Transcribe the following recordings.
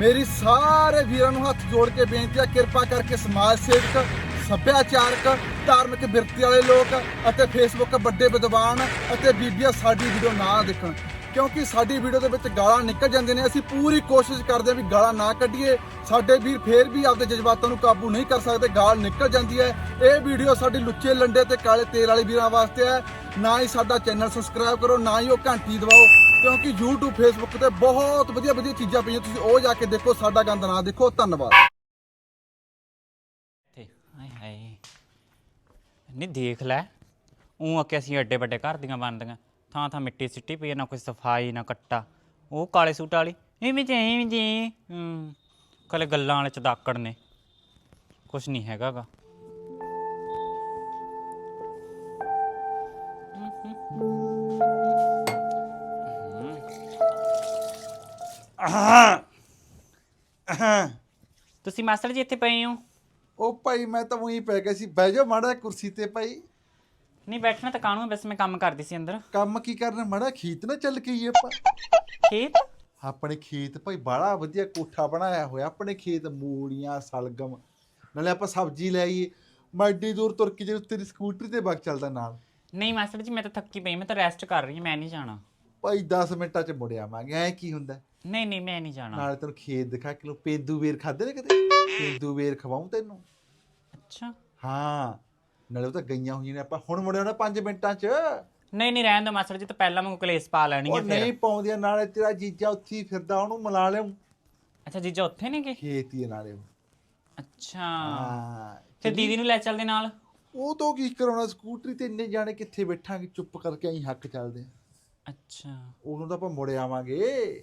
ਮੇਰੀ ਸਾਰੇ ਵੀਰਾਂ ਨੂੰ ਹੱਥ ਜੋੜ ਕੇ ਬੇਨਤੀ ਆ, ਕਿਰਪਾ ਕਰਕੇ ਸਮਾਜ ਸੇਵਕ, ਸੱਭਿਆਚਾਰਕ, ਧਾਰਮਿਕ ਬਿਰਤੀ ਵਾਲੇ ਲੋਕ ਅਤੇ ਫੇਸਬੁੱਕ ਵੱਡੇ ਵਿਦਵਾਨ ਅਤੇ ਬੀਬੀਆਂ ਸਾਡੀ ਵੀਡੀਓ ਨਾ ਦੇਖਣ। ਕਿਉਂਕਿ ਸਾਡੀ ਵੀਡੀਓ ਦੇ ਵਿੱਚ ਗਾਲਾਂ ਨਿਕਲ ਜਾਂਦੀਆਂ ਨੇ, ਅਸੀਂ ਪੂਰੀ ਕੋਸ਼ਿਸ਼ ਕਰਦੇ ਹਾਂ ਵੀ ਗਾਲਾਂ ਨਾ ਕੱਢੀਏ। ਸਾਡੇ ਵੀਰ ਫੇਰ ਵੀ ਆਪਦੇ ਜਜ਼ਬਾਤਾਂ ਨੂੰ ਕਾਬੂ ਨਹੀਂ ਕਰ ਸਕਦੇ, ਗਾਲ ਨਿਕਲ ਜਾਂਦੀ ਹੈ। ਇਹ ਵੀਡੀਓ ਸਾਡੀ ਲੁੱਚੇ ਲੰਡੇ ਤੇ ਕਾਲੇ ਤੇਲ ਵਾਲੇ ਵੀਰਾਂ ਵਾਸਤੇ ਹੈ। ਨਾ ਹੀ ਸਾਡਾ ਚੈਨਲ ਸਬਸਕ੍ਰਾਈਬ ਕਰੋ, ਨਾ ਹੀ ਉਹ ਘੰਟੀ ਦਬਾਓ। ਕਿਉਂਕਿ YouTube Facebook ਤੇ ਬਹੁਤ ਵਧੀਆ ਵਧੀਆ ਚੀਜ਼ਾਂ ਪਈਆਂ। ਤੁਸੀਂ ਉਹ ਜਾ ਕੇ ਦੇਖੋ ਸਾਡਾ ਗੰਦ ਨਾ ਦੇਖੋ। ਧੰਨਵਾਦ। ਤੇ ਹਾਏ ਹਾਏ। ਨਹੀਂ ਦੇਖ ਲੈ। ਉਹ ਕਿ ਅਸੀਂ ਐਡੇ ਵੱਡੇ ਘਰ ਦੀਆਂ ਬਣਦੀਆਂ। ਥਾਂ ਥਾਂ ਮਿੱਟੀ ਸਿੱਟੀ ਪਈ ਹੈ, ਨਾ ਕੋਈ ਸਫ਼ਾਈ ਨਾ ਕੱਟਾ। ਉਹ ਕਾਲੇ ਸੂਟ ਵਾਲੀ। ਐਵੇਂ ਜੀ ਐਵੇਂ ਜੇ। ਹੂੰ। ਕਲੇ ਗੱਲਾਂ ਵਾਲੇ ਚਦਾਕੜ ਨੇ। ਕੁਛ ਨਹੀਂ ਹੈਗਾਗਾ। ਤੁਸੀਂ ਮਾਸਟਰ ਜੀ ਇੱਥੇ ਪਏ ਹੋ? ਉਹ ਭਾਈ ਮੈਂ ਤਾਂ ਉਹੀ ਪੈ ਗਿਆ ਸੀ। ਬਹਿ ਜਾ ਮਾੜਾ ਕੁਰਸੀ ਤੇ ਭਾਈ। ਨਹੀਂ ਬੈਠਣਾ ਤਾਂ ਕਾਹਨੂੰ ਹੈ, ਬਸ ਮੈਂ ਕੰਮ ਕਰਦੀ ਸੀ ਅੰਦਰ। ਕੰਮ ਕੀ ਕਰਨਾ? ਮਾੜਾ ਖੇਤ ਨਾ ਚੱਲ ਕੇ ਹੀ ਆਪਾਂ। ਖੇਤ? ਆਪਣੇ ਖੇਤ ਭਾਈ ਬੜਾ ਵਧੀਆ ਕੋਠਾ ਬਣਾਇਆ ਹੋਇਆ। ਆਪਣੇ ਖੇਤ ਮੂਲੀਆਂ ਸਲਗਮ। ਨਾਲੇ ਆਪਾਂ ਸਬਜ਼ੀ ਲੈ ਆਈਏ। ਮੈਂ ਐਡੀ ਦੂਰ ਤੁਰ ਕੇ ਜੇ ਤੇਰੀ ਸਕੂਟਰੀ ਤੇ ਬਗ ਚੱਲਦਾ ਨਾਲ। ਨਹੀਂ ਮਾਸਟਰ ਜੀ ਮੈਂ ਤਾਂ ਥੱਕੀ ਪਈ। ਮੈਂ ਤਾਂ ਰੈਸਟ ਕਰ ਰਹੀ ਹਾਂ ਮੈਂ ਨਹੀਂ ਜਾਣਾ। ਭਾਈ 10 ਮਿੰਟਾਂ ਚ ਮੁੜ ਆਵਾਂਗੇ। ਐ ਕੀ ਹੁੰਦਾ? ਨਹੀਂ ਨਹੀਂ ਮੈਂ ਨਹੀਂ ਜਾਣਾ। ਨਾਲੇ ਤੈਨੂੰ ਖੇਤ ਦਿਖਾ ਕਿਲੋ ਪੇਦੂ ਵੇਰ ਖਾਦੇ ਨੇ ਕਦੇ ਪੇਦੂ ਵੇਰ ਖਵਾਉਂ ਤੈਨੂੰ? ਅੱਛਾ। ਹਾਂ ਨਾਲੇ ਉਹ ਤਾਂ ਗਈਆਂ ਹੋਈਆਂ ਨੇ ਆਪਾਂ ਹੁਣ ਮੁੜਿਆ ਨਾ 5 ਮਿੰਟਾਂ ਚ। ਨਹੀਂ ਨਹੀਂ ਰਹਿਣ ਦੋ ਮਾਸਟਰ ਜੀ ਤਾਂ ਪਹਿਲਾਂ ਮੈਨੂੰ ਕਲੇਸ਼ ਪਾ ਲੈਣਗੇ ਉਹ ਨਹੀਂ ਫਿਰ। ਪਾਉਂਦੀਆਂ ਨਾਲੇ ਤੇਰਾ ਜੀਜਾ ਉੱਥੇ ਹੀ ਫਿਰਦਾ ਉਹਨੂੰ ਮਿਲਾ ਲਿਆਉਂ। ਅੱਛਾ ਜੀਜਾ ਉੱਥੇ ਨੇ ਕਿ? ਖੇਤ ਹੀ ਨਾਲੇ ਉਹ। ਅੱਛਾ। ਹਾਂ ਫਿਰ ਦੀਦੀ ਨੂੰ ਲੈ ਚੱਲਦੇ ਨਾਲ? ਉਹ ਤੋਂ ਕੀ ਕਰਾਉਣਾ ਸਕੂਟਰੀ ਤੇ ਇੰਨੇ ਜਾਣੇ ਕਿੱਥੇ ਬੈਠਾਂਗੇ ਚੁੱਪ ਕਰਕੇ ਅਸੀਂ ਹੱਕ ਚੱਲਦੇ ਆ। ਅੱਛਾ। ਉਦੋਂ ਤਾਂ ਆਪਾਂ ਮੁੜ ਆਵਾਂਗੇ।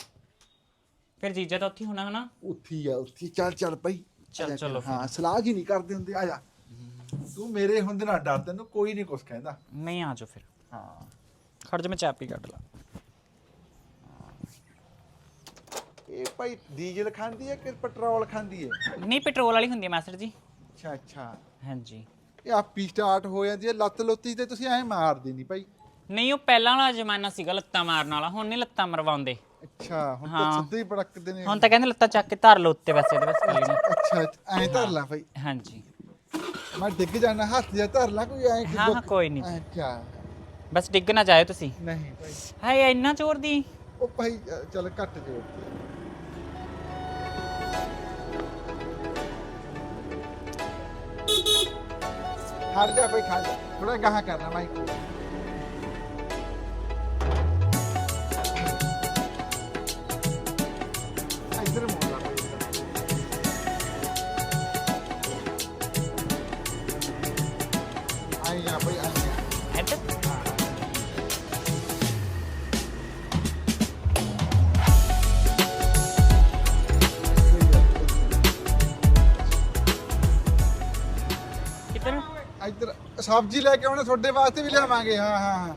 ਫਿਰ ਜੀਜਾ ਤਾਂ ਉੱਥੇ ਹੀ ਹੋਣਾ ਹਨਾ? ਉੱਥੇ ਹੀ ਆ ਉੱਥੇ ਹੀ। ਚੱਲ ਚੱਲ ਪਈ ਚੱਲ, ਚਲੋ। ਹਾਂ ਸਲਾਹ ਜੀ ਨਹੀਂ ਕਰਦੇ ਹੁੰਦੇ ਆ ਜਾ। ਤੂੰ ਮੇਰੇ ਹੁੰਦੇ ਨਾ ਡਰ ਤੈਨੂੰ ਕੋਈ ਨਹੀਂ ਕੁਛ ਕਹਿੰਦਾ। ਨਹੀਂ ਆ ਜਾਓ ਫਿਰ। ਹਾਂ। ਖੜ ਜਾ ਮੈਂ ਚਾਪੀ ਕੱਢ ਲਾ। ਇਹ ਭਾਈ ਡੀਜ਼ਲ ਖਾਂਦੀ ਹੈ ਕਿ ਪੈਟਰੋਲ ਖਾਂਦੀ ਹੈ? ਨਹੀਂ ਪੈਟਰੋਲ ਵਾਲੀ ਹੁੰਦੀ ਹੈ ਮਾਸਟਰ ਜੀ। ਅੱਛਾ ਅੱਛਾ। ਹਾਂਜੀ। ਇਹ ਆਪੀ ਸਟਾਰਟ ਹੋ ਜਾਂਦੀ ਹੈ ਲੱਤ ਲੁੱਤੀ ਤੇ ਤੁਸੀਂ ਐਂ ਮਾਰਦੇ ਨਹੀਂ ਭਾਈ। ਨਹੀਂ ਉਹ ਪਹਿਲਾਂ ਵਾਲਾ ਜ਼ਮਾਨਾ ਸੀਗਾ ਲੱਤਾਂ ਮਾਰਨ ਵਾਲਾ ਹੁਣ ਨਹੀਂ ਲੱਤਾਂ ਮਰਵਾਉਂਦੇ। ਅੱਛਾ ਹੁਣ ਤਾਂ ਹਾਂ। ਸਿੱਧੇ ਹੀ ਪੜਕਦੇ ਨੇ ਹੁਣ ਤਾਂ ਕਹਿੰਦੇ ਲੱਤਾਂ ਚੱਕ ਕੇ ਧਰ ਲਓ ਉੱਤੇ ਵੈਸੇ ਇਹਦੇ ਬਸ ਖਾਲੀ ਨੂੰ ਅੱਛਾ ਐਂ ਧਰ ਲਾ ਭਾਈ ਹਾਂਜੀ। ਮੈਂ ਡਿੱਗ ਜਾਣਾ ਹੱਥ ਜਿਹਾ ਧਰ ਲਾ ਕੋਈ ਐਂ ਹਾਂ ਹਾਂ ਕੋਈ ਨਹੀਂ। ਅੱਛਾ ਬਸ ਡਿੱਗ ਨਾ ਜਾਏ ਤੁਸੀਂ। ਨਹੀਂ ਭਾਈ ਹਾਏ ਇੰਨਾ ਜ਼ੋਰ ਦੀ? ਉਹ ਭਾਈ ਅ, ਚੱਲ ਘੱਟ ਜੋੜ ਹਟ ਜਾ ਭਾਈ ਖਾ ਜਾ। ਥੋੜਾ ਗਾਹਾਂ ਕਰਨਾ ਮਾਈਕ। ਸਬਜ਼ੀ ਲੈ ਕੇ ਆਉਣੇ, ਤੁਹਾਡੇ ਵਾਸਤੇ ਵੀ ਲਿਆਵਾਂਗੇ। ਹਾਂ ਹਾਂ ਹਾਂ।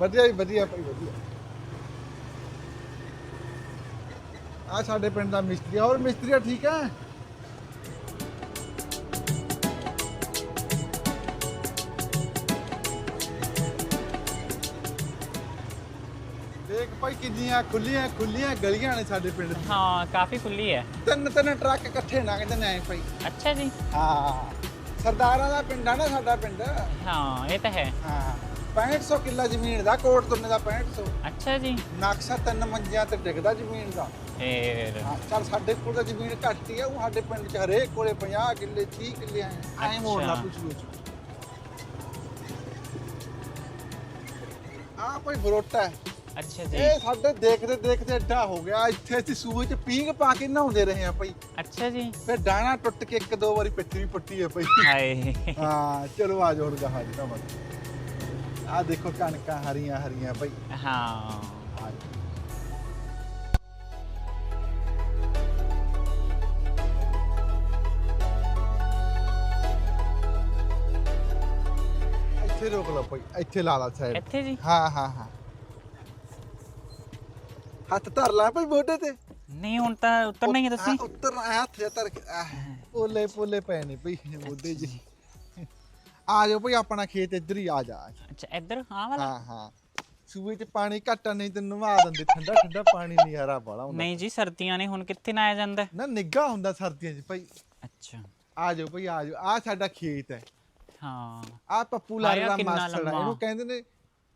ਵਧੀਆ ਜੀ, ਵਧੀਆ ਭਾਈ, ਵਧੀਆ। ਆ ਸਾਡੇ ਪਿੰਡ ਦਾ ਮਿਸਤਰੀ ਹੋਰ ਮਿਸਤਰੀ ਠੀਕ ਹੈ? ਕਿੰਨੀਆਂ ਖੁੱਲੀਆਂ ਖੁੱਲੀਆਂ ਗਲੀਆਂ ਨੇ ਸਾਡੇ ਪਿੰਡ ਦੀਆਂ। ਹਾਂ ਕਾਫੀ ਖੁੱਲੀ ਹੈ। ਤਿੰਨ ਤਿੰਨ ਟਰੱਕ ਇਕੱਠੇ ਲੰਘਦੇ ਨੇ ਐ ਭਾਈ। ਅੱਛਾ ਜੀ। ਹਾਂ। ਸਰਦਾਰਾਂ ਦਾ ਪਿੰਡ ਆ ਨਾ ਸਾਡਾ ਪਿੰਡ। ਹਾਂ ਇਹ ਤਾਂ ਹੈ। ਹਾਂ। 6500 ਕਿੱਲਾ ਜ਼ਮੀਨ ਦਾ ਕੋਟ ਤੁੰਨੇ ਦਾ 6500 ਅੱਛਾ ਜੀ। ਨਕਸ਼ਾ ਤਿੰਨ ਮੰਜਿਆਂ ਤੇ ਡਿੱਗਦਾ ਜ਼ਮੀਨ ਦਾ। ਫੇਰ। ਚੱਲ ਸਾਡੇ ਕੋਲ ਤਾਂ ਜ਼ਮੀਨ ਘੱਟ ਹੀ ਆ ਉਹ ਸਾਡੇ ਪਿੰਡ 'ਚ ਹਰੇਕ ਕੋਲੇ 50 ਕਿੱਲੇ 30 ਕਿੱਲੇ ਐ। ਐ ਮੋੜਨਾ। ਪੁੱਛ ਲੋ ਆ ਕੋਈ ਬਰੋਟਾ ਹੈ। ਅੱਛਾ ਜੀ। ਇਹ ਸਾਡੇ ਦੇਖਦੇ ਦੇਖਦੇ ਏਡਾ ਹੋ ਗਿਆ। ਇੱਥੇ ਅਸੀਂ ਸੂਏ 'ਚ ਪੀਂਘ ਪਾ ਕੇ ਨਹਾਉਂਦੇ ਰਹੇ ਆ ਭਾਈ। ਅੱਛਾ ਜੀ। ਫਿਰ ਡਾਣਾ ਟੁੱਟ ਕੇ ਇੱਕ ਦੋ ਵਾਰੀ ਪਿੱਠ ਵੀ ਪੱਟੀ ਹੈ ਭਾਈ। ਹਾਏ। ਹਾਂ ਚਲੋ ਆ ਜਾਓ ਹੁਣ ਗਾਹਾਂ ਜੀ ਨਾ ਆ ਦੇਖੋ ਕਣਕਾਂ ਹਰੀਆਂ ਹਰੀਆਂ ਭਾਈ। ਹਾਂ। ਆ ਜਾਓ। ਇੱਥੇ ਰੋਕ ਲਓ ਭਾਈ ਇੱਥੇ ਲਾ ਲਾ ਸਾਈਡ। ਇੱਥੇ ਜੀ। ਹਾਂ ਹਾਂ ਹਾਂ। ਹੱਥ ਧਰ ਲਾ ਭਾਈ ਮੋਢੇ ਤੇ। ਨਹੀਂ ਹੁਣ ਤਾਂ ਉਤਰਨਾ ਹੀ ਹੈ ਤੁਸੀਂ। ਉੱਤਰ ਆ ਹੱਥ ਜਿਹਾ ਧਰ ਕੇ ਆਹ, ਪੋਲੇ ਪੋਲੇ ਪਏ ਨੇ ਭਈ ਮੋਢੇ ਜੀ ਆ ਜਾਓ ਭਈ ਆਪਣਾ ਖੇਤ ਇੱਧਰ ਹੀ ਆ ਜਾ। ਅੱਛਾ ਇੱਧਰ? ਹਾਂ ਵਾਲਾ? ਹਾਂ ਹਾਂ। ਸੂਏ ਚ ਪਾਣੀ ਘਟਾ ਨਹੀਂ ਤੇ ਨਵਾ ਦਿੰਦੇ ਠੰਡਾ ਠੰਡਾ ਪਾਣੀ ਨਜ਼ਾਰਾ ਬਾਲਾ ਹੁੰਦਾ। ਨਹੀਂ ਜੀ ਸਰਦੀਆਂ ਨੇ ਹੁਣ ਕਿੱਥੇ ਨਾ ਆਇਆ ਜਾਂਦਾ? ਨਾ ਨਿੱਗਾ ਹੁੰਦਾ ਸਰਦੀਆਂ ਚ ਭਾਈ। ਅੱਛਾ। ਆ ਜਾਓ ਭਈ ਆ ਜਾਓ। ਆ ਸਾਡਾ ਖੇਤ ਹੈ। ਹਾਂ। ਆ ਪੱਪੂ ਲਾਲ ਆਇਆ ਦਾ ਕਿੰਨਾ ਮਾਸੜ ਹੈ ਲੰਮਾ। ਇਹਨੂੰ ਕਹਿੰਦੇ ਨੇ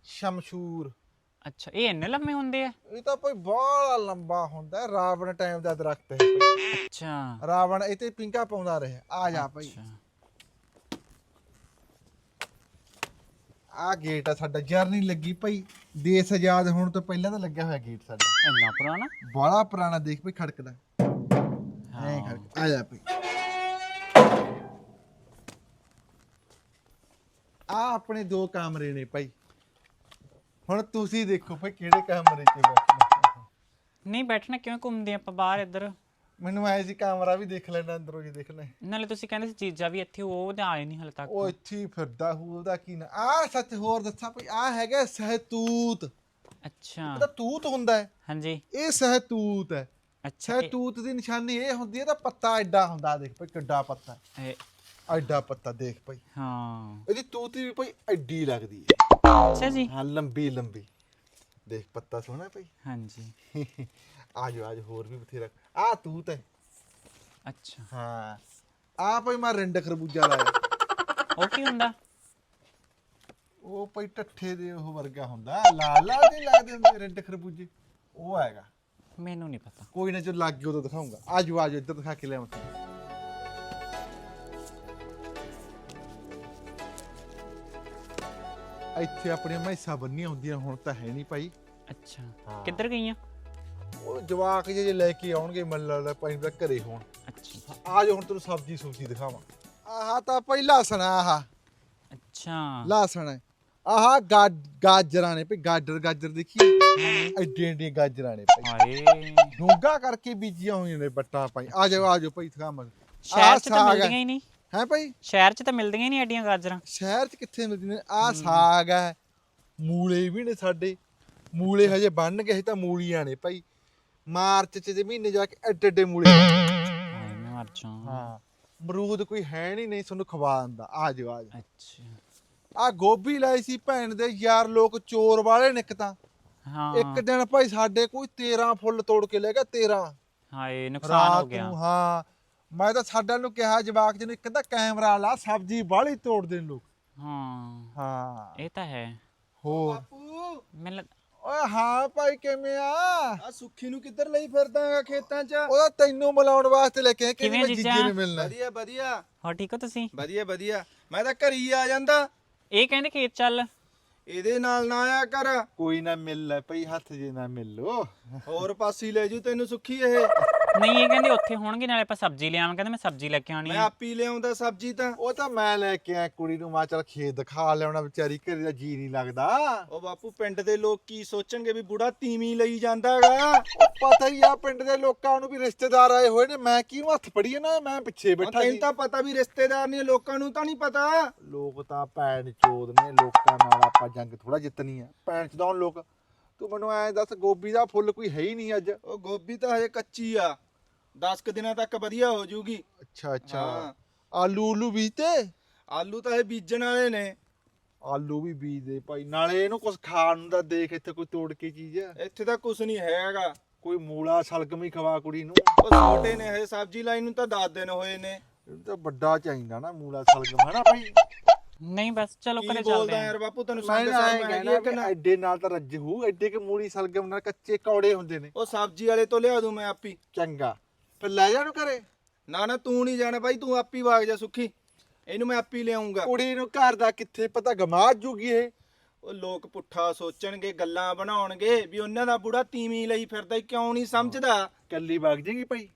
ਸ਼ਮਸ਼ੂਰ। ਅੱਛਾ ਇਹ ਇੰਨੇ ਲੰਮੇ ਹੁੰਦੇ ਆ? ਇਹ ਤਾਂ ਭਾਈ ਬੜਾ ਲੰਬਾ ਹੁੰਦਾ ਹੈ, ਰਾਵਣ ਟਾਈਮ ਦਾ ਦਰਖਤ ਹੈ ਭਾਈ। ਅੱਛਾ। ਰਾਵਣ ਇਹ ਤੇ ਪਿੰਕਾ ਪਾਉਂਦਾ ਰਿਹਾ। ਆ ਜਾ ਭਾਈ। ਅੱਛਾ ਆ ਗੇਟ ਆ ਸਾਡਾ ਜਰਨੀ ਲੱਗੀ ਭਾਈ। ਦੇਸ਼ ਆਜ਼ਾਦ ਹੋਣ ਤੋਂ ਪਹਿਲਾਂ ਤਾਂ ਲੱਗਿਆ ਹੋਇਆ ਗੇਟ ਸਾਡਾ। ਇੰਨਾ ਪੁਰਾਣਾ? ਬੜਾ ਪੁਰਾਣਾ ਦੇਖ ਭਾਈ ਖੜਕਦਾ। ਐ ਖੜਕ ਆ ਜਾ ਭਾਈ। ਆ ਆਪਣੇ ਦੋ ਕਮਰੇ ਨੇ ਭਾਈ। ਹੁਣ ਤੁਸੀਂ ਦੇਖੋ ਭਾਈ ਕਿਹੜੇ ਕਮਰੇ 'ਚ ਬੈਠਣਾ। ਨਹੀਂ ਬੈਠਣਾ ਕਿਉਂ? ਘੁੰਮਦੇ ਆਪਾਂ ਬਾਹਰ ਇੱਧਰ। ਮੈਨੂੰ ਐ ਸੀ ਕਮਰਾ ਵੀ ਦੇਖ ਲੈਣਾ ਅੰਦਰੋਂ ਜੀ ਦੇਖਣਾ ਨਾਲੇ ਤੁਸੀਂ ਕਹਿੰਦੇ ਸੀ ਚੀਜ਼ਾਂ ਵੀ ਇੱਥੇ ਉਹ ਤਾਂ ਆਏ ਨਹੀਂ ਹਲੇ ਤੱਕ। ਉਹ ਇੱਥੇ ਹੀ ਫਿਰਦਾ ਹੂ ਉਹਦਾ ਕੀ ਨਾ ਆ ਸੱਚ ਹੋਰ ਦੱਸਾਂ ਭਾਈ ਆ ਹੈਗਾ ਸਹਤੂਤ। ਅੱਛਾ। ਉਹਦਾ ਤੂਤ ਹੁੰਦਾ ਹੈ। ਹਾਂਜੀ। ਇਹ ਸਹਤੂਤ ਹੈ। ਅੱਛਾ ਸਹਤੂਤ ਦੀ ਨਿਸ਼ਾਨੀ ਇਹ ਹੁੰਦੀ ਹੈ ਤਾਂ ਪੱਤਾ ਐਡਾ ਹੁੰਦਾ ਦੇਖ ਭਾਈ ਕਿੱਡਾ ਪੱਤਾ। ਇਹ- ਐਡਾ ਪੱਤਾ ਦੇਖ ਭਾਈ। ਹਾਂ। ਇਹਦੀ ਤੂਤ ਵੀ ਭਾਈ ਐਡੀ ਲੱਗਦੀ ਹੈ। ਅੱਛਾ ਜੀ। ਹਾਂ ਲੰਬੀ ਲੰਬੀ। ਦੇਖ ਪੱਤਾ ਸੋਹਣਾ ਭਾਈ। ਹਾਂਜੀ। ਆਜੋ ਆਜੋ ਹੋਰ ਵੀ ਬਥੇਰਾ। ਆ ਤੂਤ ਹੈ ਅੱਛਾ। ਹਾਂ। ਆ ਭਾਈ ਮੈਂ ਰਿੰਡ ਖਰਬੂਜਾ ਲਾਇਆ। ਉਹ ਕੀ ਹੁੰਦਾ? ਉਹ ਭਾਈ ਟੱਠੇ ਦੇ ਉਹ ਵਰਗਾ ਹੁੰਦਾ। ਲਾਲ ਲਾਲ ਦੇ ਲੱਗਦੇ ਹੁੰਦੇ ਰਿੰਡ ਖਰਬੂਜੇ। ਉਹ ਆਏਗਾ। ਮੈਨੂੰ ਨਹੀਂ ਪਤਾ। ਕੋਈ ਨਾ ਜੋ ਲੱਗ ਗਿਆ ਉਦੋਂ ਦਿਖਾਉਂਗਾ ਆਜੋ ਆਜੋ ਇੱਧਰ ਦਿਖਾ ਕੇ ਲਿਆਵਾਂ ਤੁਹਾਨੂੰ। ਇੱਥੇ ਆਪਣੀਆਂ ਮੈਸਾਂ ਬੰਨੀਆਂ ਹੁੰਦੀਆਂ ਹੁਣ ਤਾਂ ਹੈ ਨਹੀਂ ਭਾਈ। ਅੱਛਾ। ਹਾਂ। ਕਿੱਧਰ ਗਈਆਂ? ਉਹ ਜਵਾਕ ਜਿਹੇ ਜੇ ਲੈ ਕੇ ਆਉਣਗੇ ਮੈਨੂੰ ਲੱਗਦਾ ਭਾਈ ਦਾ ਘਰੇ ਹੋਣ। ਅੱਛਾ। ਆਜੋ ਹੁਣ ਤੈਨੂੰ ਸਬਜ਼ੀ ਸੁਬਜ਼ੀ ਦਿਖਾਵਾਂ। ਆਹ ਤਾਂ ਪਹਿਲਾ ਲਸਣ ਆ ਆਹ। ਅੱਛਾ। ਲਸਣ। ਹੈ ਆਹ ਗਾ- ਗਾਜਰਾਂ ਨੇ ਭਈ ਗਾਜਰ ਗਾਜਰ ਦੇਖੀ? ਐਡੇ ਐਡੇ ਗਾਜਰਾਂ ਨੇ ਭਾਈ। ਹਾਏ। ਡੂੰਗਾ ਕਰਕੇ ਬੀਜੀਆਂ ਹੋਈਆਂ ਨੇ ਬੱਟਾਂ ਭਾਈ। ਆ ਜਾਓ ਆ ਜਾਓ ਭਾਈ ਦਿਖਾਵਾਂ। ਸ਼ਹਿਰ 'ਚ ਤਾਂ ਮਿਲਦੀਆਂ ਹੀ ਨਹੀਂ। ਹੈ ਭਾਈ? ਸ਼ਹਿਰ 'ਚ ਤਾਂ ਮਿਲਦੀਆਂ ਹੀ ਨਹੀਂ ਐਡੀਆਂ ਗਾਜਰਾਂ। ਸ਼ਹਿਰ 'ਚ ਕਿੱਥੇ ਮਿਲਦੀਆਂ? ਆ ਸਾਗ ਹੈ। ਮੂਲੇ ਵੀ ਨੇ ਸਾਡੇ। ਮੂਲੇ ਹਜੇ ਬਣ ਗਏ ਤਾਂ ਮੂਲੀਆਂ ਨੇ ਭਾਈ। ਮਾਰਚ 'ਚ ਦੇ ਮਹੀਨੇ ਜਾ ਕੇ ਐਡੇ ਐਡੇ ਮੂਲੇ ਹਾਏ ਮੈਂ ਮਰ ਜਾ ਹਾਂ। ਅਮਰੂਦ ਕੋਈ ਹੈ ਨਹੀਂ ਨਹੀਂ ਤੁਹਾਨੂੰ ਖਵਾ ਦਿੰਦਾ। ਆ ਜਾਓ ਆ ਜਾਓ। ਅੱਛਾ। ਆ ਗੋਭੀ ਲਾਈ ਸੀ ਭੈਣ ਦੇ ਯਾਰ ਲੋਕ ਚੋਰ ਵਾਲੇ ਨਿਕ ਤਾਂ। ਹਾਂ। ਇੱਕ ਦਿਨ ਭਾਈ ਸਾਡੇ ਕੋਈ 13 ਫੁੱਲ ਤੋੜ ਕੇ ਲੈ ਗਿਆ 13 ਹਾਏ ਨੁਕਸਾਨ ਹੋ ਰਾਤ ਗਿਆ। ਨੂੰ ਹਾਂ। ਮੈਂ ਤਾਂ ਸਾਡਾ ਨੂੰ ਕਿਹਾ ਜਵਾਕ ਜੀ ਨੂੰ ਇੱਕ ਤਾਂ ਕੈਮਰਾ ਲਾ ਸਬਜ਼ੀ ਬਾਹਲੀ ਤੋੜਦੇ ਨੇ ਲੋਕ। ਹਾਂ। ਹਾਂ। ਇਹ ਤਾਂ ਹੈ। ਹੋਰ? ਬਾਪੂ। ਮੈਨੂੰ ਲੱਗ- ਓਏ ਹਾਂ ਭਾਈ ਕਿਵੇਂ ਆ? ਆ ਸੁੱਖੀ ਨੂੰ ਕਿੱਧਰ ਲਈ ਫਿਰਦਾਗਾ ਖੇਤਾਂ 'ਚ? ਉਹਦਾ ਤੈਨੂੰ ਮਿਲਾਉਣ ਵਾਸਤੇ ਲੈ ਕੇ ਕਿਵੇਂ ਮੈਂ ਜੀਜਾ? ਜੀਜੇ? ਨੂੰ ਮਿਲਣਾ? ਵਧੀਆ ਵਧੀਆ। ਹੋਰ ਠੀਕ ਹੋ ਤੁਸੀਂ? ਵਧੀਆ ਵਧੀਆ। ਮੈਂ ਤਾਂ ਘਰੀ ਆ ਜਾਂਦਾ। ਇਹ ਕਹਿੰਦੇ ਖੇਤ ਚੱਲ। ਇਹਦੇ ਨਾਲ ਨਾ ਆਇਆ ਕਰ। ਕੋਈ ਨਾ ਮਿਲ ਲੈ ਭਾਈ ਹੱਥ ਜੇ ਨਾ ਮਿਲ। ਲੋ ਹੋਰ ਪਾਸੀ ਲੈ ਜੂ ਤੈਨੂੰ ਸੁੱਖੀ ਇਹ। ਨਹੀਂ ਇਹ ਕਹਿੰਦੇ ਉੱਥੇ ਹੋਣਗੇ ਨਾਲੇ ਆਪਾਂ ਸਬਜ਼ੀ ਲਿਆਵਾਂ ਕਹਿੰਦੇ ਮੈਂ ਸਬਜ਼ੀ ਲੈ ਕੇ ਆਣੀ ਮੈਂ ਆਪੀ ਲਿਆਉਂਦਾ ਸਬਜ਼ੀ ਤਾਂ। ਉਹ ਤਾਂ ਮੈਂ ਲੈ ਕੇ ਆਇਆ ਕੁੜੀ ਨੂੰ ਮਾ ਚਲ ਖੇਤ ਦਿਖਾ ਲਿਆਉਣਾ ਵਿਚਾਰੀ ਘਰੇ ਦਾ ਜੀ ਨਹੀਂ ਲੱਗਦਾ। ਉਹ ਬਾਪੂ ਪਿੰਡ ਦੇ ਲੋਕ ਕੀ ਸੋਚਣਗੇ ਵੀ ਬੁੜਾ ਤੀਵੀਂ ਲਈ ਜਾਂਦਾਗਾ ਪਤਾ ਹੀ ਆ ਪਿੰਡ ਦੇ ਲੋਕਾਂ ਨੂੰ ਵੀ ਰਿਸ਼ਤੇਦਾਰ ਆਏ ਹੋਏ ਨੇ ਮੈਂ ਕਿਹਨੂੰ ਹੱਥ ਫੜੀਏ ਨਾ ਮੈਂ ਪਿੱਛੇ ਬੈਠਾ ਤੈਨੂੰ ਤਾਂ ਪਤਾ ਵੀ ਰਿਸ਼ਤੇਦਾਰ ਨੇ ਲੋਕਾਂ ਨੂੰ ਤਾਂ ਨਹੀਂ ਪਤਾ। ਲੋਕ ਤਾਂ ਭੈਣ ਚੋਦ ਨੇ ਲੋਕਾਂ ਨਾਲ ਆਪਾਂ ਜੰਗ ਥੋੜਾ ਜਿੱਤਣੀ ਆ। ਭੈਣ ਚੋਦਾਂ ਲੋਕ ਤੂੰ ਮੈਨੂੰ ਐ ਦੱਸ ਗੋਭੀ ਦਾ ਫੁੱਲ ਕੋਈ ਹੈ ਹੀ ਨਹੀਂ ਅੱਜ। ਉਹ ਗੋਭੀ ਤਾਂ ਹਜੇ ਕੱਚੀ ਆ। 10 ਕੁ ਦਿਨਾਂ ਤੱਕ ਵਧੀਆ ਹੋ ਜੂਗੀ ਅੱਛਾ ਅੱਛਾ। ਹਾਂ। ਆਲੂ ਉਲੂ ਬੀਜਤੇ? ਆਲੂ ਤਾਂ ਇਹ ਬੀਜਣ ਵਾਲੇ ਨੇ। ਆਲੂ ਵੀ ਬੀਜ ਦੇ ਭਾਈ ਨਾਲੇ ਇਹਨੂੰ ਕੁਝ ਖਾਣ ਨੂੰ ਤਾਂ ਦੇਖ ਇੱਥੇ ਕੋਈ ਤੋੜ ਕੇ ਚੀਜ਼ ਇੱਥੇ ਤਾਂ ਕੁਝ ਨਹੀਂ ਹੈਗਾ। ਕੋਈ ਮੂਲਾ ਸਲਗਮ ਹੀ ਖਵਾ ਕੁੜੀ ਨੂੰ। ਉਹ ਛੋਟੇ ਨੇ ਹਜੇ ਸਬਜ਼ੀ ਲਾਈ ਨੂੰ ਤਾਂ 10 ਦਿਨ ਹੋਏ ਨੇ। ਇਹਨੂੰ ਤਾਂ ਵੱਡਾ ਚਾਹੀਦਾ ਨਾ ਮੂਲਾ ਸਲਗਮ ਹੈ ਨਾ ਭਾਈ? ਨਹੀਂ ਬਸ ਚਲੋ ਕੀ ਘਰੇ ਬੋਲਦਾ ਚੱਲਦੇ ਆ। ਯਾਰ ਬਾਪੂ ਤੈਨੂੰ ਮੈਂ ਸੰਗ ਨਾ ਇਹ ਕਹਿਣਾ ਕਿ ਨਾ? ਐਡੇ ਨਾਲ ਤਾਂ ਰੱਜ ਹੂ ਐਡੇ ਕੇ ਮੂਲੀ ਸਲਗਮ ਨਾਲ ਕੱਚੇ ਕੌੜੇ ਹੁੰਦੇ ਨੇ। ਉਹ ਸਬਜ਼ੀ ਵਾਲੇ ਤੋਂ ਲਿਆ ਦੂੰ ਮੈਂ ਆਪੀ। ਚੰਗਾ। ਫਿਰ ਲੈ ਜਾ ਨੂੰ ਘਰੇ। ਨਾ ਨਾ ਤੂੰ ਨਹੀਂ ਜਾਣਾ ਭਾਈ ਤੂੰ ਆਪੀ ਵਾਗ ਜਾ ਸੁੱਖੀ। ਇਹਨੂੰ ਮੈਂ ਆਪੀ ਲਿਆਉਂਗਾ। ਕੁੜੀ ਨੂੰ ਘਰ ਦਾ ਕਿੱਥੇ ਪਤਾ ਗਮਾਤ ਜੂਗੀ ਇਹ। ਉਹ ਲੋਕ ਪੁੱਠਾ ਸੋਚਣਗੇ ਗੱਲਾਂ ਬਣਾਉਣਗੇ ਵੀ ਉਹਨਾਂ ਦਾ ਬੁੜਾ ਤੀਵੀਂ ਲਈ ਫਿਰਦਾ ਈ, ਕਿਉਂ ਨਹੀਂ ਸਮਝਦਾ? ਕੱਲੀ ਵਗ ਜੇਗੀ ਭਾਈ।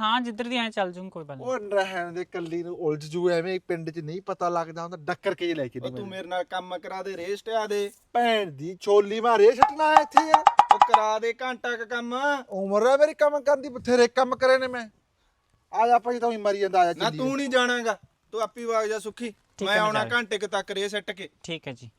ਹਾਂ ਜਿੱਧਰ ਦੀ ਐ ਚੱਲ ਜੂੰ ਕੋਈ ਗੱਲ ਨਹੀਂ ਉਹ ਰਹਿਣ ਦੇ ਕੱਲੀ ਨੂੰ ਉਲਝ ਜੂ ਐਵੇਂ ਪਿੰਡ 'ਚ ਨਹੀਂ ਪਤਾ ਲੱਗਦਾ ਹੁੰਦਾ ਡੱਕਰ ਕੇ ਜੇ ਲੈ ਕੇ ਉਹ ਦੀ ਤੂੰ ਮੇਰੇ ਨਾਲ ਕੰਮ ਕਰਾ ਦੇ ਰੇਸਟ ਆ ਦੇ। ਭੈਣ ਦੀ ਛੋਲੀ ਮਾਰੇ ਛੱਟਣਾ ਇੱਥੇ। ਯਾਰ ਉਹ ਕਰਾ ਦੇ ਘੰਟਾ ਕ ਕੰਮ। ਉਮਰ ਹੈ ਮੇਰੀ ਕੰਮ ਕਰਨ ਦੀ ਬਥੇਰੇ ਕੰਮ ਕਰੇ ਨੇ ਮੈਂ। ਆ ਜਾ ਭਾਈ ਤੂੰ ਹੀ ਮਰੀ ਜਾਂਦਾ ਆ ਜਾ ਨਾ ਚੱਲੀਏ। ਤੂੰ ਨਹੀਂ ਜਾਣਾਗਾ। ਤੂੰ ਆਪੀ ਵਾਗ ਜਾ ਸੁੱਖੀ। ਮੈਂ ਹੈ, ਮੈਂ ਆਉਣਾ ਜਾ। ਘੰਟੇ ਕ ਤੱਕ ਰੇ ਸੱਟ ਕੇ। ਠੀਕ ਹੈ ਜੀ।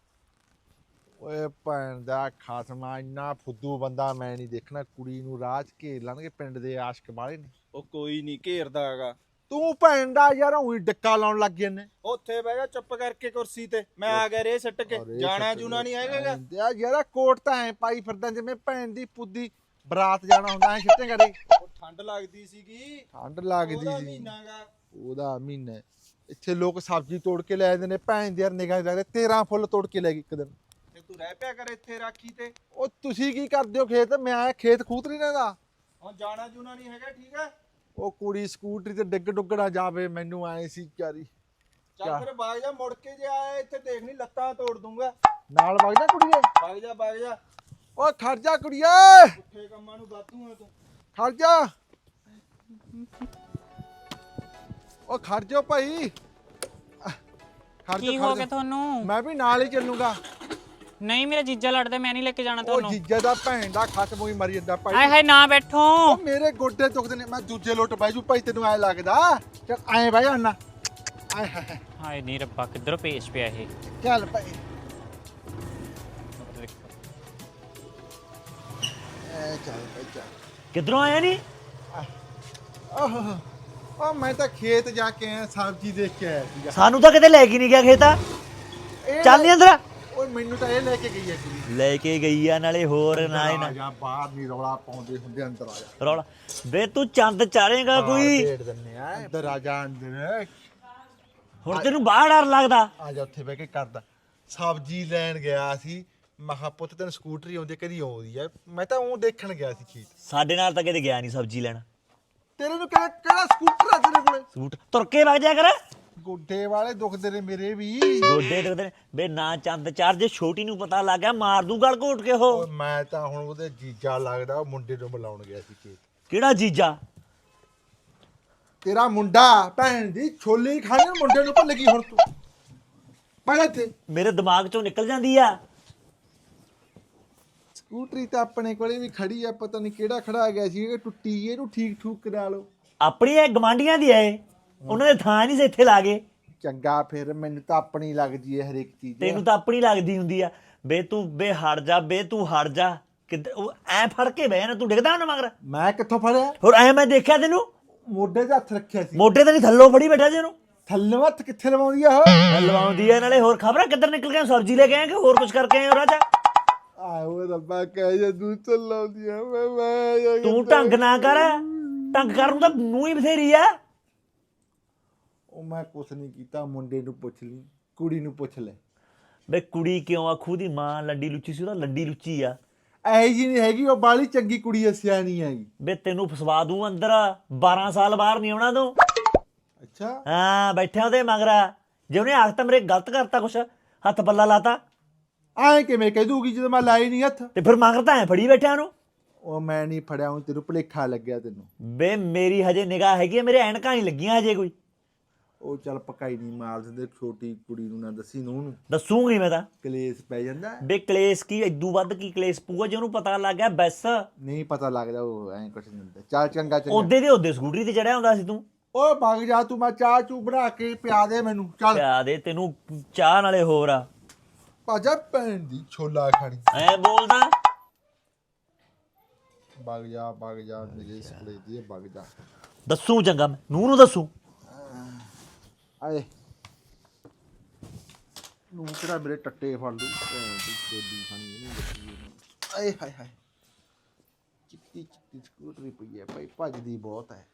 ਓਏ ਭੈਣ ਦਾ ਖਾਸਮਾ ਇੰਨਾ ਫੁੱਦੂ ਬੰਦਾ ਮੈਂ ਨਹੀਂ ਦੇਖਣਾ ਕੁੜੀ ਨੂੰ ਰਾਜ ਘੇਰ ਲੈਣਗੇ ਪਿੰਡ ਦੇ ਆਸ਼ਕ ਵਾਲੇ ਨੇ। ਉਹ ਕੋਈ ਨਹੀਂ ਘੇਰਦਾ ਹੈਗਾ। ਤੂੰ ਭੈਣ ਦਾ ਯਾਰ ਉਹੀ ਡੱਕਾ ਲਾਉਣ ਲੱਗ ਗਿਆ ਨੇ। ਉੱਥੇ ਬਹਿ ਗਿਆ ਚੁੱਪ ਕਰਕੇ ਕੁਰਸੀ ਤੇ। ਮੈਂ ਆ ਗਿਆ ਰੇ ਸੱਟ ਕੇ। ਜਾਣਾ ਜੂਣਾ ਨਹੀਂ ਹੈਗਾ ਗਾ। ਯਾਰ ਕੋਟ ਤਾਂ ਐ ਪਾਈ ਫਿਰਦਾ ਜਿਵੇਂ ਭੈਣ ਦੀ ਪੁੱਦੀ ਬਰਾਤ ਜਾਣਾ ਹੁੰਦਾ ਐ ਛਿੱਟੇ ਕਰੇ। ਉਹ ਠੰਡ ਲੱਗਦੀ ਸੀਗੀ। ਠੰਡ ਲੱਗਦੀ ਸੀ। ਉਹਦਾ ਮਹੀਨਾ। ਇੱਥੇ ਲੋਕ ਸਬਜ਼ੀ ਤੋੜ ਕੇ ਲੈ ਜਾਂਦੇ ਨੇ। ਭੈਣ ਦੀ ਯਾਰ ਨਿਗਾਹ ਲੱਗਦੇ। 13 ਫੁੱਲ ਤੋੜ ਕੇ ਲੈ ਗਈ ਇੱਕ ਦਿਨ। ਤੇ ਤੂੰ ਰਹਿ ਪਿਆ ਕਰ ਇੱਥੇ ਰਾਖੀ ਤੇ। ਉਹ ਤੁਸੀਂ ਕੀ ਕਰਦੇ ਹੋ ਖੇਤ? ਮੈਂ ਆਇਆ ਖੇਤ ਖੂਤ ਨਹੀਂ ਰਹਿੰਦਾ। ਹੁਣ ਜਾਣਾ ਜੂਣਾ ਨਹੀਂ ਹੈਗਾ ਠੀਕ ਹੈ? ਉਹ ਕੁੜੀ ਸਕੂਟਰੀ ਤੇ ਡਿੱਗ ਡੁੱਗਣਾ ਜਾਵੇ ਮੈਨੂੰ ਆਏ ਸੀ ਚਾਰੀ ਚੱਲ ਫਿਰ ਬਾਗ ਜਾ ਮੁੜ ਕੇ ਜੇ ਆਇਆ ਇੱਥੇ ਦੇਖ ਨਹੀਂ ਲੱਤਾਂ ਤੋੜ ਦੂੰਗਾ। ਨਾਲ ਵਗ ਜਾ ਕੁੜੀਏ। ਬਾਗ ਜਾ ਬਾਗ ਜਾ। ਓਏ ਖੜ ਜਾ ਕੁੜੀਏ। ਪੁੱਠੇ ਕੰਮਾਂ ਨੂੰ ਬਾਤੂ ਆ ਤੂੰ। ਖੜ ਜਾ। ਓ ਖੜ ਜਾ ਭਾਈ। ਖੜ ਕੀ ਜਾ ਹੋ ਖੜ ਗਿਆ ਤੁਹਾਨੂੰ? ਮੈਂ ਵੀ ਨਾਲ ਹੀ ਚੱਲੂਗਾ। ਨਹੀਂ ਮੇਰਾ ਜੀਜਾ ਲੜਦਾ ਮੈਂ ਨਹੀਂ ਲੈ ਕੇ ਜਾਣਾ ਉਹ ਤੁਹਾਨੂੰ। ਜੀਜਾ ਦਾ ਭੈਣ ਦਾ ਖਤਮ ਹੋਈ ਮਰੀ ਜਾਂਦਾ ਆਏ ਭਾਈ। ਹਾਏ ਨਾ ਬੈਠੋ। ਉਹ ਮੇਰੇ ਗੋਡੇ ਦੁਖਦੇ ਨੇ ਮੈਂ ਦੂਜੇ ਲੋਟ ਬਹਿ ਜੂ ਭਾਈ ਤੈਨੂੰ ਐ ਲੱਗਦਾ? ਚੱਲ ਐ ਬਹਿ ਜਾ ਨਾ। ਆਏ ਹਾਏ ਹਾਏ। ਹਾਏ ਨੀ ਰੱਬਾ ਕਿੱਧਰੋਂ ਪੇਸ਼ ਪਿਆ ਇਹ? ਚੱਲ ਭਾਈ। ਐ ਚੱਲ ਭਾਈ ਚੱਲ। ਕਿੱਧਰੋਂ ਆਇਆ ਨਹੀਂ ਓਹ ਉਹ ਮੈਂ ਤਾਂ ਖੇਤ ਜਾ ਕੇ ਆਇਆ ਸਬਜ਼ੀ ਦੇਖ ਕੇ ਆਇਆ ਸੀਗਾ। ਸਾਨੂੰ ਤਾਂ ਕਿਤੇ ਲੈ ਕੇ ਨਹੀਂ ਗਿਆ ਖੇਤਾ। ਇਹ ਚੱਲ ਨਹੀਂ ਅੰਦਰ। ਓਏ ਮੈਨੂੰ ਤਾਂ ਇਹ ਲੈ ਕੇ ਗਈ ਕੁੜੀ। ਲੈ ਕੇ ਗਈ ਆ ਨਾਲੇ ਹੋਰ ਨਾ ਇਹ ਨਾ ਜਾ ਬਾਹਰ ਨਹੀਂ ਰੌਲਾ ਪਾਉਂਦੇ ਹੁੰਦੇ ਅੰਦਰ ਆ ਜਾ। ਰੌਲਾ। ਵੇ ਤੂੰ ਚੰਦ ਚਾੜੇਗਾ ਕੋਈ? ਢੇੜ ਦਿੰਨੇ ਆ ਅੰਦਰ ਆ ਜਾ ਅੰਦਰ। ਹੁਣ ਤੈਨੂੰ ਬਾਹਰ ਡਰ ਲੱਗਦਾ। ਆ ਜਾ ਉੱਥੇ ਬਹਿ ਕੇ ਕਰਦਾ। ਸਬਜ਼ੀ ਲੈਣ ਗਿਆ ਸੀ। ਮਹਾ ਪੁੱਤ ਤੈਨੂੰ ਸਕੂਟਰੀ ਆਉਂਦੀ ਕਦੀ ਆਉਂਦੀ ਆ। ਮੈਂ ਤਾਂ ਉਹ ਦੇਖਣ ਗਿਆ ਸੀ ਖੇਤ। ਸਾਡੇ ਨਾਲ ਤਾਂ ਕਿਤੇ ਗਿਆ ਨਹੀਂ ਸਬਜ਼ੀ ਲੈਣ। ਤੇਰੇ ਨੂੰ ਕਿਹੜਾ ਕਿਹੜਾ ਸਕੂਟਰ ਆ ਤੇਰੇ ਕੋਲੇ? ਸੂਟ ਤੁਰ ਕੇ ਵਗ ਜਾ ਕਰ। ਗੋਡੇ ਵਾਲੇ ਦੁਖਦੇ ਨੇ ਮੇਰੇ ਵੀ। ਗੋਡੇ ਦੁਖਦੇ ਨੇ। ਵੇ ਨਾ ਚੰਦ ਚਾੜ ਜੇ ਛੋਟੀ ਨੂੰ ਪਤਾ ਲੱਗ ਗਿਆ ਮਾਰ ਦੂ ਗਲ ਘੋਟ ਕੇ ਉਹ। ਓਏ ਮੈਂ ਤਾਂ ਹੁਣ ਉਹਦੇ ਜੀਜਾ ਲੱਗਦਾ ਉਹ ਮੁੰਡੇ ਨੂੰ ਮਿਲਾਉਣ ਗਿਆ ਸੀ ਖੇਤ। ਕਿਹੜਾ ਜੀਜਾ? ਤੇਰਾ ਮੁੰਡਾ ਭੈਣ ਦੀ ਛੋਲੇ ਖਾਣੇ ਮੁੰਡੇ ਨੂੰ ਭੁੱਲ ਗਈ ਹੁਣ ਤੂੰ। ਪਹਿਲਾਂ ਤੇ ਮੇਰੇ ਦਿਮਾਗ ਚੋਂ ਨਿਕਲ ਜਾਂਦੀ ਆ। ਸਕੂਟਰੀ ਤਾਂ ਆਪਣੇ ਕੋਲੇ ਵੀ ਖੜੀ ਆ ਪਤਾ ਨਹੀਂ ਕਿਹੜਾ ਖੜਾ ਗਿਆ ਸੀ ਇਹ ਟੁੱਟੀ ਇਹਨੂੰ ਠੀਕ ਠੂਕ ਕਰਾ ਲਓ। ਆਪਣੀ ਇਹ ਗਮਾਂਡੀਆਂ ਦੀ ਐ ਉਹਨਾਂ ਦੇ ਥਾਂ ਨਹੀਂ ਸੀ ਇੱਥੇ ਲਾਗੇ ਚੰਗਾ ਫਿਰ ਮੈਨੂੰ ਤਾਂ ਆਪਣੀ ਲੱਗਦੀ ਹੈ ਹਰੇਕ ਚੀਜ਼। ਤੈਨੂੰ ਤਾਂ ਆਪਣੀ ਲੱਗਦੀ ਹੁੰਦੀ ਆ। ਬੇ ਤੂੰ ਬੇ ਹਟ ਜਾ ਬੇ ਤੂੰ ਹਟ ਜਾ। ਕਿੱਦ ਉਹ ਐ ਫੜ ਕੇ ਬਹਿ ਨਾ ਤੂੰ ਡਿੱਗਦਾ ਨਾ ਮਗਰ। ਮੈਂ ਕਿੱਥੋਂ ਫੜਿਆ? ਹੋਰ ਐ ਮੈਂ ਦੇਖਿਆ ਤੈਨੂੰ। ਮੋਢੇ 'ਤੇ ਹੱਥ ਰੱਖਿਆ ਸੀ। ਮੋਢੇ ਤੇ ਨਹੀਂ ਥੱਲੋਂ ਫੜੀ ਬੈਠਾ ਸੀ ਉਹਨੂੰ। ਥੱਲੇ ਹੱਥ ਕਿੱਥੇ ਲਵਾਉਂਦੀ ਆ ਉਹ? ਲਵਾਉਂਦੀ ਐ ਨਾਲੇ ਹੋਰ ਖਬਰਾਂ ਕਿੱਧਰ ਨਿਕਲ ਗਏ ਸਬਜ਼ੀ ਲੈ ਕੇ ਆਏ ਕਿ ਹੋਰ ਕੁਝ ਕਰਕੇ ਆਏ ਹੋ ਰਾਜਾ? ਓਏ ਰੱਬਾ ਕਹਿ ਜੇ ਤੂੰ ਚੱਲਾਉਂਦੀ ਆ ਮੈਂ ਮੈਂ ਤੂੰ ਢੰਗ ਨਾ ਕਰ। ਢੰਗ ਕਰਨ ਨੂੰ ਤਾਂ ਨੂੰ ਹੀ ਬਥੇਰੀ ਆ। ਉਹ ਮੈਂ ਕੁਛ ਨਹੀਂ ਕੀਤਾ ਮੁੰਡੇ ਨੂੰ ਪੁੱਛ ਲਈ ਕੁੜੀ ਨੂੰ ਪੁੱਛ ਲੈ। ਬੇ ਕੁੜੀ ਕਿਉਂ ਆ? ਖੂਦੀ ਮਾਂ ਲੱਡੀ ਲੁੱਚੀ ਸੀ ਉਹਦਾ ਲੱਡੀ ਲੁੱਚੀ ਆ। ਐ ਜੀ ਨਹੀਂ ਹੈਗੀ ਉਹ ਬਾਲੀ ਚੰਗੀ ਕੁੜੀ ਐ ਸਿਆਣੀ ਹੈਗੀ ਬੇ ਤੈਨੂੰ ਫਸਵਾ ਦੂੰ ਅੰਦਰ 12 ਸਾਲ ਬਾਹਰ ਨਹੀਂ ਆਉਣਾ ਤੂੰ। ਅੱਛਾ। ਹਾਂ ਬੈਠਿਆ ਉਹਦੇ ਮਗਰਾ। ਜੇ ਉਹਨੇ ਆਖਤਾ ਮੇਰੇ ਗਲਤ ਕਰਤਾ ਕੁਛ ਹੱਥ ਪੱਲਾ ਲਾਤਾ। ਐ ਕਿਵੇਂ ਕਹਿ ਦੂਗੀ ਜਦੋਂ ਮੈਂ ਲਾਈ ਨਹੀਂ ਹੱਥ? ਤੇ ਫਿਰ ਮਗਰ ਤਾਂ ਐ ਫੜੀ ਬੈਠਿਆ ਉਹਨੂੰ। ਉਹ ਮੈਂ ਨਹੀਂ ਫੜਿਆ ਹੁਣ ਤੈਨੂੰ ਭੁਲੇਖਾ ਲੱਗਿਆ ਤੈਨੂੰ। ਬੇ ਮੇਰੀ ਹਜੇ ਨਿਗਾਹ ਹੈਗੀ ਆ ਮੇਰੇ ਐਨਕਾਂ ਨਹੀਂ ਲੱਗੀਆਂ ਹਜੇ ਕੋਈ। ਉਹ ਚੱਲ ਪਕਾਈ ਨਹੀਂ ਮਾਰ ਦਿੰਦੇ ਛੋਟੀ ਕੁੜੀ ਨੂੰ ਨਾ ਦੱਸੀ ਨੂੰ ਨੂੰ। ਦੱਸੂਗੀ ਮੈਂ ਤਾਂ। ਕਲੇਸ਼ ਪੈ ਜਾਂਦਾ। ਬੇ ਕਲੇਸ਼ ਕੀ ਇਦੂ ਵੱਧ ਕੀ ਕਲੇਸ਼ ਪੂਆ ਜੇ ਉਹਨੂੰ ਪਤਾ ਲੱਗ ਗਿਆ ਬੈਸ। ਨਹੀਂ ਪਤਾ ਲੱਗਦਾ ਉਹ ਐਂ ਕੁਛ ਨਹੀਂ ਹੁੰਦਾ। ਚੱਲ ਚੰਗਾ ਚੰਗਾ। ਉਹਦੇ ਦੇ ਉਹਦੇ ਸਕੂਟਰੀ ਤੇ ਚੜਿਆ ਹੁੰਦਾ ਸੀ ਤੂੰ। ਓਏ ਭੱਗ ਜਾ ਤੂੰ ਮੈਂ ਚਾਹ ਚੂ ਬਣਾ ਕੇ ਪਿਆ ਦੇ ਮੈਨੂੰ। ਚੱਲ। ਪਿਆ ਦੇ ਤੈਨੂੰ ਚਾਹ ਨਾਲੇ ਹੋਰ ਆ। ਭਾਜਾ ਭੈਣ ਦੀ ਛੋਲਾ ਖਾਣੀ। ਐ ਬੋਲਦਾ ਭੱਗ ਜਾ ਭੱਗ ਜਾ ਮੇਰੇ ਸਕਲੇ ਦੀ ਭੱਗ ਜਾ। ਦੱਸੂ ਚੰਗਾ ਮੈਂ ਨੂੰ ਨੂੰ ਦੱਸੂ। ਆਏ। ਨੂੰ ਕਿਹੜਾ ਮੇਰੇ ਟੱਟੇ ਫੜ ਲੂ ਛੋਲੀ ਖਾਣੀ ਇਹਨੂੰ। ਆਏ ਹਾਏ ਹਾਏ। ਚਿੱਟੀ ਚਿੱਟੀ ਸਕੂਟਰੀ ਪਈ ਹੈ ਭਾਈ ਭੱਜਦੀ ਬਹੁਤ ਹੈ।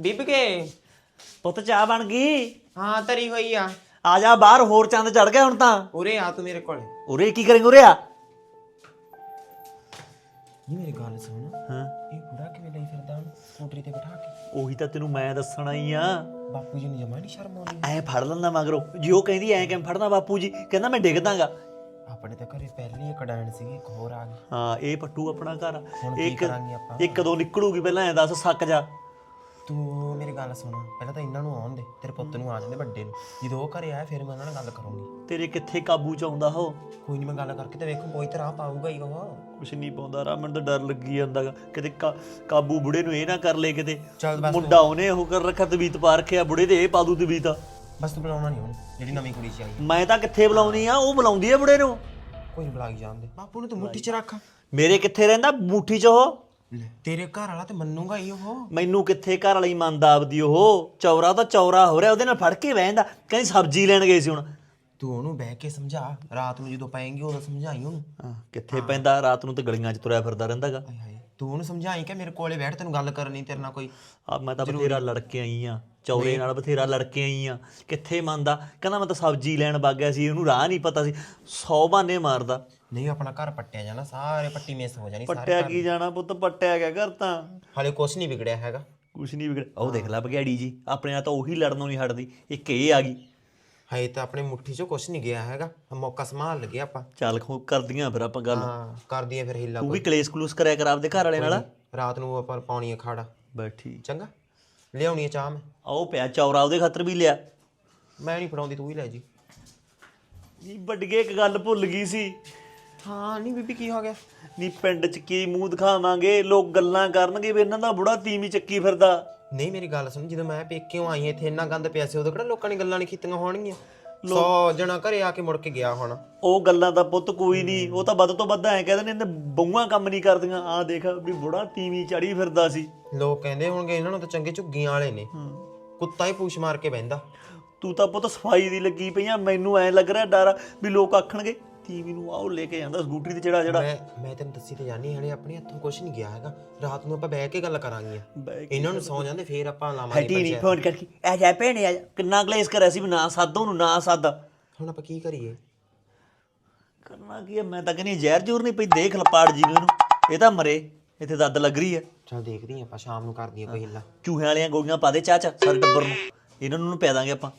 ਬੀਬ ਕੇ ਪੁੱਤ ਚਾਹ ਬਣ ਗਈ? ਹਾਂ ਤਰੀ ਹੋਈ ਆ। ਆ ਜਾ ਬਾਹਰ ਹੋਰ ਚੰਦ ਚੜ ਗਿਆ ਹੁਣ ਤਾਂ। ਉਰੇ ਆ ਤੂੰ ਮੇਰੇ ਕੋਲ। ਉਰੇ ਕੀ ਕਰੇਂਗੇ ਉਰੇ ਆ? ਨਹੀਂ ਮੇਰੀ ਗੱਲ ਸੁਣ। ਉਹੀ ਤਾਂ ਤੈਨੂੰ ਮੈਂ ਦੱਸਣਾ ਹੀ ਆ। ਬਾਪੂ ਜੀ ਨੂੰ ਜਮਾ ਨਹੀਂ ਸ਼ਰਮ ਆਉਂਦੀ। ਐ ਫੜ ਲੈਂਦਾ ਮਗਰੋਂ। ਜੀ ਉਹ ਕਹਿੰਦੀ ਐ ਕਿਵੇਂ ਫੜਨਾ ਬਾਪੂ ਜੀ? ਕਹਿੰਦਾ ਮੈਂ ਡਿੱਗ ਦਾਂਗਾ ਆਪਣੇ ਤਾਂ ਘਰੇ ਪਹਿਲੀ ਇੱਕ ਡੈਣ ਸੀਗੀ ਇੱਕ ਹੋਰ ਆ ਗਈ। ਹਾਂ ਇਹ ਪੱਟੂ ਆਪਣਾ ਘਰ ਹੁਣ ਕੀ ਇੱਕ ਕਰਾਂਗੇ ਆਪਾਂ? ਇੱਕ ਕਦੋਂ ਨਿਕਲੂਗੀ ਪਹਿਲਾਂ ਐ ਦੱਸ ਸੱਕ ਜਾ। ਤੂੰ ਮੇਰੀ ਗੱਲ ਸੁਣ ਪਹਿਲਾਂ ਤਾਂ ਇਹਨਾਂ ਨੂੰ ਆਉਣ ਦੇ ਤੇਰੇ ਪੁੱਤ ਨੂੰ ਆ ਜਾਂਦੇ ਵੱਡੇ ਨੂੰ। ਜਦੋਂ ਉਹ ਘਰੇ ਆਇਆ ਫਿਰ ਮੈਂ ਉਹਨਾਂ ਨਾਲ ਗੱਲ ਕਰੂੰਗੀ। ਤੇਰੇ ਕਿੱਥੇ ਕਾਬੂ ਚ ਆਉਂਦਾ ਉਹ? ਕੋਈ ਨਹੀਂ ਮੈਂ ਗੱਲ ਕਰਕੇ ਤੇ ਵੇਖੂ ਕੋਈ ਤਰ੍ਹਾਂ ਪਾਊਗਾ ਹੀ ਉਹ। ਕੁਛ ਨਹੀਂ ਪਾਉਂਦਾ ਰਾ ਮੈਨੂੰ ਤਾਂ ਡਰ ਲੱਗੀ ਜਾਂਦਾਗਾ ਕਿਤੇ ਕਾ- ਕਾਬੂ ਬੁੜੇ ਨੂੰ ਇਹ ਨਾ ਕਰ ਲੇ ਕਿਤੇ। ਚੱਲ ਬਸ ਮੁੰਡਾ ਉਹਨੇ ਉਹ ਕਰ ਰੱਖਿਆ ਤਵੀਤ ਪਾ ਰੱਖਿਆ ਬੁੜੇ ਦੇ ਇਹ ਪਾ ਦੂ ਤਵੀਤ ਬਸ ਤੂੰ ਬੁਲਾਉਣਾ ਨਹੀਂ ਉਹਨੂੰ ਜਿਹੜੀ ਨਵੀਂ ਕੁੜੀ ਸੀ ਆਈ ਮੈਂ ਤਾਂ ਕਿੱਥੇ ਬੁਲਾਉਣੀ ਆ ਉਹ ਬੁਲਾਉਂਦੀ ਆ ਬੁੜੇ ਨੂੰ। ਕੋਈ ਬੁਲਾ ਕੇ ਜਾਂਦੇ ਬਾਪੂ ਨੂੰ ਤੂੰ ਮੁੱਠੀ 'ਚ ਰੱਖ। ਮੇਰੇ ਕਿੱਥੇ ਰਹਿੰਦਾ ਮੁੱਠੀ 'ਚ ਉਹ? ਤੇਰੇ ਘਰ ਵਾਲਾ ਤੇ ਮੰਨੂਗਾ ਹੀ ਉਹ। ਮੈਨੂੰ ਕਿੱਥੇ ਘਰ ਵਾਲੀ ਮੰਨਦਾ ਆਪਦੀ ਉਹ? ਚੌਰਾ ਤਾਂ ਚੌਰਾ ਹੋ ਰਿਹਾ ਉਹਦੇ ਨਾਲ ਫੜ ਕੇ ਬਹਿੰਦਾ। ਕਹਿੰਦੀ ਸਬਜ਼ੀ ਲੈਣ ਗਏ ਸੀ ਹੁਣ। ਤੂੰ ਉਹਨੂੰ ਬਹਿ ਕੇ ਸਮਝਾ ਰਾਤ ਨੂੰ ਜਦੋਂ ਪਏਂਗੀ ਉਦੋਂ ਸਮਝਾਈ ਉਹਨੂੰ। ਹਾਂ, ਕਿੱਥੇ ਪੈਂਦਾ? ਰਾਤ ਨੂੰ ਤੇ ਗਲੀਆਂ 'ਚ ਤੁਰਿਆ ਫਿਰਦਾ ਰਹਿੰਦਾਗਾ ਹਾਏ ਤੂੰ ਉਹਨੂੰ ਸਮਝਾਈ ਕਿ ਮੇਰੇ ਕੋਲੇ ਬੈਠ ਤੈਨੂੰ ਗੱਲ ਕਰਨੀ ਤੇਰੇ ਨਾਲ ਕੋਈ ਆ ਮੈਂ ਤਾਂ ਬਥੇਰਾ ਲੜ ਕੇ ਆਈ ਆ ਚੌਰੇ ਨਾਲ ਬਥੇਰਾ ਲੜ ਕੇ ਆਈ ਆ। ਕਿੱਥੇ ਮੰਨਦਾ? ਕਹਿੰਦਾ ਮੈਂ ਤਾਂ ਸਬਜ਼ੀ ਲੈਣ ਵਗ ਗਿਆ ਸੀ ਉਹਨੂੰ ਰਾਹ ਨਹੀਂ ਪਤਾ ਸੀ। 100 ਬਹਾਨੇ ਮਾਰਦਾ। ਨਹੀਂ ਆਪਣਾ ਘਰ ਪੱਟਿਆ ਜਾਣਾ ਸਾਰੇ ਪੱਟੀ ਮੇਸ ਹੋ ਜਾਣੀ ਸਾਰੇ ਪੱਟਿਆ ਕੀ ਜਾਣਾ ਪੁੱਤ? ਪੱਟਿਆ ਗਿਆ ਘਰ ਤਾਂ। ਹਾਲੇ ਕੁਛ ਨਹੀਂ ਵਿਗੜਿਆ ਹੈਗਾ। ਕੁਛ ਨਹੀਂ ਵਿਗੜ ਉਹ ਦੇਖ ਲੈ ਬਗਿਆੜੀ ਜੀ ਆਪਣੇ ਨਾਲ ਤਾਂ ਉਹੀ ਲੜਨੋਂ ਨਹੀਂ ਹਟਦੀ। ਇੱਕ ਇਹ ਆ ਗਈ। ਹਾਏ ਤਾਂ ਆਪਣੇ ਮੁੱਠੀ 'ਚੋਂ ਕੁਛ ਨਹੀਂ ਗਿਆ ਹੈਗਾ। ਮੌਕਾ ਸੰਭਾਲ ਲਗੇ ਆਪਾਂ। ਚੱਲ ਖੋ ਕਰਦੀਆਂ ਫਿਰ ਆਪਾਂ ਗੱਲ। ਹਾਂ ਕਰਦੀ ਆ ਫਿਰ ਹਿੱਲਾ ਤੂੰ ਵੀ ਕਲੇਸ਼ ਕਲੂਸ ਕਰਿਆ ਕਰ ਆਪਦੇ ਘਰ ਵਾਲੇ ਨਾਲ। ਰਾਤ ਨੂੰ ਆਪਾਂ ਪਾਉਣੀ ਖਾੜਾ ਬੈਠੀ ਚੰਗਾ। ਲਿਆਉਣੀ ਆ ਚਾਹ ਮੈਂ। ਆਓ ਪਿਆ ਚੌਰਾ ਉਹਦੇ ਖਾਤਰ ਵੀ ਲਿਆ। ਮੈਂ ਨਹੀਂ ਫੜਾਉਂਦੀ ਤੂੰ ਹੀ ਲੈ ਜੀ। ਜੀ ਵੱਡਗੇ ਇੱਕ ਗੱਲ ਭੁੱਲ ਗਈ ਸੀ। ਹਾਂ ਨਹੀਂ ਬੀਬੀ ਕੀ ਹੋ ਗਿਆ? ਨੀ ਪਿੰਡ 'ਚ ਕੀ ਮੂੰਹ ਦਿਖਾਵਾਂਗੇ? ਲੋਕ ਗੱਲਾਂ ਕਰਨਗੇ ਵੀ ਇਹਨਾਂ ਦਾ ਬੁੜਾ ਤੀਵੀਂ ਚੱਕੀ ਫਿਰਦਾ। ਨਹੀਂ ਮੇਰੀ ਗੱਲ ਸੁਣ ਜਦੋਂ ਮੈਂ ਪੇਕਿਓਂ ਆਈ ਇੱਥੇ ਇੰਨਾ ਗੰਦ ਪਿਆ ਸੀ ਉਦੋਂ ਕਿਹੜਾ ਲੋਕਾਂ ਨੇ ਗੱਲਾਂ ਨਹੀਂ ਕੀਤੀਆਂ ਹੋਣਗੀਆਂ? 100 ਜਣਾ ਘਰੇ ਆ ਕੇ ਮੁੜ ਕੇ ਗਿਆ ਹੁਣ। ਉਹ ਗੱਲਾਂ ਦਾ ਪੁੱਤ ਕੋਈ ਨਹੀਂ ਉਹ ਤਾਂ ਵੱਧ ਤੋਂ ਵੱਧ ਐਂ ਕਹਿੰਦੇ ਨੇ ਇਹਨੇ ਬਹੂਆਂ ਕੰਮ ਨਹੀਂ ਕਰਦੀਆਂ। ਆਹ ਦੇਖ ਵੀ ਬੁੜਾ ਤੀਵੀਂ ਚੜੀ ਫਿਰਦਾ ਸੀ। ਲੋਕ ਕਹਿੰਦੇ ਹੋਣਗੇ ਇਹਨਾਂ ਨੂੰ ਤਾਂ ਚੰਗੇ ਝੁੱਗੀਆਂ ਵਾਲੇ ਨੇ। ਕੁੱਤਾ ਹੀ ਪੂਛ ਮਾਰ ਕੇ ਬਹਿੰਦਾ। ਤੂੰ ਤਾਂ ਪੁੱਤ ਸਫ਼ਾਈ ਦੀ ਲੱਗੀ ਪਈ ਆ ਮੈਨੂੰ ਐਂ ਲੱਗ ਰਿਹਾ ਡਰ ਵੀ ਲੋਕ ਆਖਣਗੇ ਤੀਵੀਂ ਨੂੰ ਆਓ ਲੈ ਕੇ ਜਾਂਦਾ ਸਕੂਟਰੀ ਤੇ ਜਿਹੜਾ ਜਿਹੜਾ ਮੈਂ ਮੈਂ ਤੈਨੂੰ ਦੱਸੀ ਤੇ ਜਾਨੀ ਹਲੇ ਆਪਣੇ ਹੱਥੋਂ ਕੁਝ ਨਹੀਂ ਗਿਆ ਹੈਗਾ। ਰਾਤ ਨੂੰ ਆਪਾਂ ਬਹਿ ਕੇ ਗੱਲ ਕਰਾਂਗੇ ਬਹਿ ਇਹਨਾਂ ਨੂੰ ਸੌ ਜਾਂਦੇ ਫੇਰ ਆਪਾਂ ਲਾਵਾਂਗੇ ਹਟੀ ਨਹੀਂ ਪੰਚਾਇਤ। ਫੋਨ ਕਰਕੇ। ਆ ਜਾ ਭੈਣੇ ਆ ਜਾ ਕਿੰਨਾ ਕਲੇਸ਼ ਕਰਿਆ ਸੀ ਵੀ ਨਾ ਸੱਦ ਉਹਨੂੰ ਨਾ ਸੱਦ। ਹੁਣ ਆਪਾਂ ਕੀ ਕਰੀਏ? ਕਰਨਾ ਕੀ ਹੈ ਮੈਂ ਤਾਂ ਕਹਿੰਦੀ ਹਾਂ, ਜ਼ਹਿਰ ਜੂਰ ਨਹੀਂ ਪਈ ਦੇਖ ਲਪਾੜ ਜੀ ਨੂੰ ਇਹ ਤਾਂ ਮਰੇ ਇੱਥੇ ਦੱਦ ਲੱਗ ਰਹੀ ਹੈ ਚਲ ਦੇਖਦੇ ਆਪਾਂ ਸ਼ਾਮ ਨੂੰ ਕਰਦੀ ਕੋਈ ਹਿੱਲਾ। ਚੂਹਿਆਂ ਵਾਲੀਆਂ ਗੋਲੀਆਂ ਪਾ ਦੇ ਚਾਚਾ ਸਾਰੇ ਟੱਬਰ ਨੂੰ। ਇਹਨਾਂ ਨੂੰ ਪਿਆ ਦਾਂਗੇ ਆਪਾਂ।